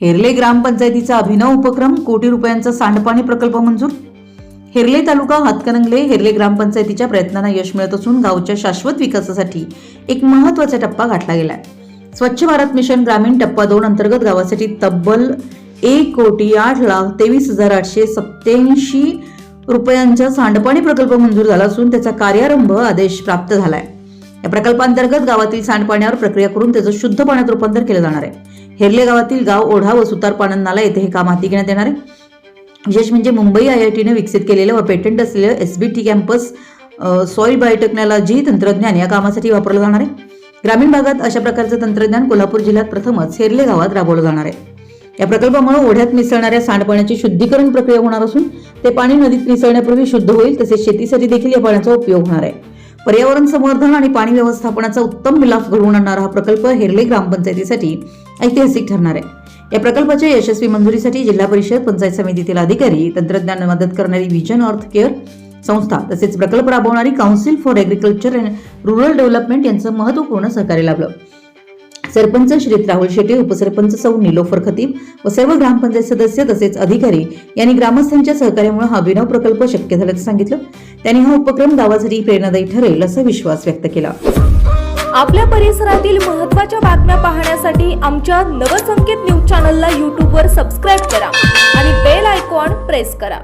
हेरले ग्रामपंचायतीचा अभिनव उपक्रम कोटी रुपयांचा सांडपाणी प्रकल्प मंजूर. हेरले तालुका हातकणंगले हेरले ग्रामपंचायतीच्या प्रयत्नांना यश मिळत असून गावच्या शाश्वत विकासासाठी एक महत्त्वाचा टप्पा गाठला गेलाय. स्वच्छ भारत मिशन ग्रामीण टप्पा दोन अंतर्गत गावासाठी तब्बल एक कोटी आठ लाख तेवीस हजार आठशे सत्याऐंशी रुपयांचा सांडपाणी प्रकल्प मंजूर झाला असून त्याचा कार्यारंभ आदेश प्राप्त झालाय. या प्रकल्पांतर्गत गावातील सांडपाण्यावर प्रक्रिया करून त्याचं शुद्ध पाण्यात रूपांतर केलं जाणार आहे. हेरले गावातील गाव ओढा व सुतार पाणंद नाला येथे हे काम हाती घेण्यात येणार आहे. विशेष म्हणजे मुंबई आय आय टीने विकसित केलेलं व पेटंट असलेलं S B T campus soil biotechnology तंत्रज्ञान या कामासाठी वापरलं जाणार आहे. ग्रामीण भागात अशा प्रकारचं तंत्रज्ञान कोल्हापूर जिल्ह्यात प्रथमच हेरले गावात राबवलं जाणार आहे. या प्रकल्पामुळे ओढ्यात मिसळणाऱ्या सांडपाण्याची शुद्धीकरण प्रक्रिया होणार असून ते पाणी नदीत मिसळण्यापूर्वी शुद्ध होईल तसेच शेतीसाठी देखील या पाण्याचा उपयोग होणार आहे. पर्यावरण संवर्धन आणि पाणी व्यवस्थापनाचा उत्तम मिलाफ घडवून आणणारा हा प्रकल्प हेरले ग्रामपंचायतीसाठी ऐतिहासिक ठरणार आहे. या प्रकल्पाच्या यशस्वी मंजुरीसाठी जिल्हा परिषद पंचायत समितीतील अधिकारी तंत्रज्ञान मदत करणारी विजन अर्थ केअर संस्था तसेच प्रकल्प राबवणारी council for agriculture and rural development यांचं महत्त्वपूर्ण सहकार्य लाभलं. सरपंच श्री राहुल शेट्टी उपसरपंच सौ निलोफर खतीब व सर्व ग्रामपंचायत सदस्य तसेच अधिकारी यांनी ग्रामस्थांच्या सहकार्यामुळे हा अभिनव प्रकल्प शक्य झाल्याचं सांगितलं. त्यांनी हा उपक्रम गावासाठी प्रेरणादायी ठरेल असा विश्वास व्यक्त केला. आपल्या परिसरातील महत्त्वाच्या बातम्या पाहण्यासाठी आमच्या नवसंकेत न्यूज चॅनलला यूट्यूबवर सबस्क्राईब करा आणि बेल आयकॉन प्रेस करा.